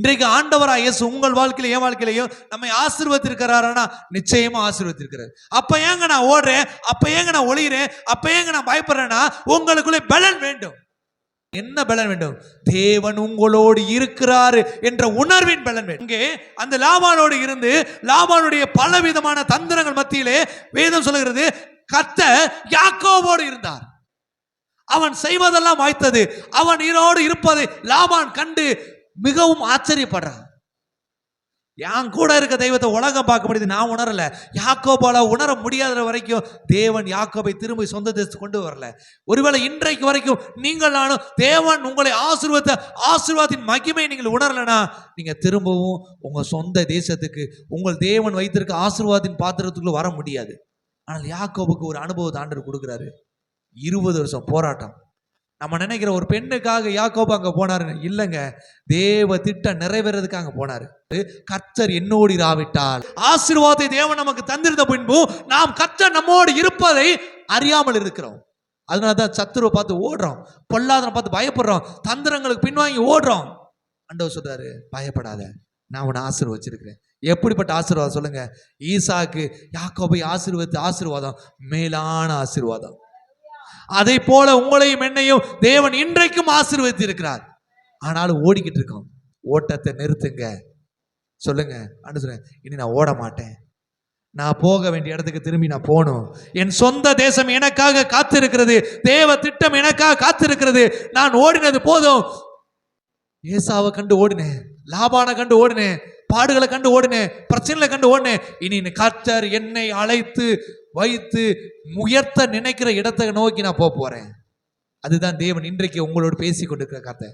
இன்றைக்கு ஆண்டவரா இயேசு உங்கள் வாழ்க்கையில என் வாழ்க்கையிலையும் நம்மை ஆசிர்வத்திருக்கிறாரா நிச்சயமா ஆசிர்வத்திருக்கிறார் அப்ப ஏங்க நான் ஓடுறேன்? அப்ப ஏங்க நான் ஒளிகிறேன் அப்ப ஏங்க நான் பயப்படுறேன்னா உங்களுக்குள்ளே பலன் வேண்டும். என்ன பலன் வேண்டும்? தேவன் உங்களோடு இருக்கிறாரு என்ற உணர்வின் பலன் வேண்டும். இங்கே அந்த லாபானோடு இருந்து லாபானுடைய பலவிதமான தந்திரங்கள் மத்தியிலே வேதம் சொல்லுகிறது கத்த யாக்கோவோடு இருந்தார். அவன் செய்வதெல்லாம் வாய்த்தது. அவன் ஈரோடு இருப்பதை லாபான் கண்டு மிகவும் ஆச்சரியப்படுறாங்க. என் கூட இருக்க தெய்வத்தை உலகம் பார்க்க முடியுது நான் உணரல. யாக்கோபால உணர முடியாத வரைக்கும் தேவன் யாக்கோபை திரும்பி சொந்த தேசத்துக்கு கொண்டு வரல. ஒருவேளை இன்றைக்கு வரைக்கும் நீங்கள் நானும் தேவன் உங்களை ஆசீர்வத்த ஆசீர்வாதத்தின் மகிமை நீங்கள் உணரலனா நீங்க திரும்பவும் உங்க சொந்த தேசத்துக்கு உங்கள் தேவன் வைத்திருக்க ஆசீர்வாதத்தின் பாத்திரத்துக்குள்ள வர முடியாது. ஆனால் யாக்கோபுக்கு ஒரு அனுபவத்தை ஆண்டர் கொடுக்குறாரு. இருபது வருஷம் போராட்டம். நம்ம நினைக்கிற ஒரு பெண்ணுக்காக யாக்கோபு அங்கே போனாரு இல்லைங்க. தேவ திட்டம் நிறைவேறதுக்கு அங்கே போனாரு. கர்த்தர் என்னோடு இராவிட்டால். ஆசீர்வாதத்தை தேவன் நமக்கு தந்திருந்த பின்பு நாம் கர்த்தர் நம்மோடு இருப்பதை அறியாமல் இருக்கிறோம். அதனால தான் சத்துருவை பார்த்து ஓடுறோம். பொல்லாதனை பார்த்து பயப்படுறோம். தந்திரங்களுக்கு பின்வாங்கி ஓடுறோம். அண்டவர் சொல்றாரு பயப்படாத. நான் உன்னை ஆசீர்வச்சிருக்கிறேன். எப்படிப்பட்ட ஆசீர்வாதம் சொல்லுங்க? ஈசாக்கு யாக்கோபை ஆசீர்வதித்த ஆசீர்வாதம். மேலான ஆசீர்வாதம். அதை போல உங்களையும் என்னையும் தேவன் இன்றைக்கும் ஆசீர்வதித்து இருக்கிறார் ஆனாலும் ஓடிக்கிட்டு இருக்கோம். ஓட்டத்தை நிறுத்துங்க. சொல்லுங்க அன்னு சொல்லுங்க இனி நான் ஓட மாட்டேன். நான் போக வேண்டிய இடத்துக்கு திரும்பி நான் போகணும். என் சொந்த தேசம் எனக்காக காத்திருக்கிறது. தேவ திட்டம் எனக்காக காத்திருக்கிறது. நான் ஓடினது போதும். ஏசாவை கண்டு ஓடினேன் லாபானை கண்டு ஓடினேன் பாடுகளை கண்டு ஓடினேன் பிரச்சனைகளை கண்டு ஓடினேன். இனி கர்த்தர் என்னை அழைத்து வைத்து உயர்த்த நினைக்கிற இடத்தை நோக்கி நான் போக போறேன். அதுதான் தேவன் இன்றைக்கு உங்களோடு பேசி கொண்டிருக்கிற கதை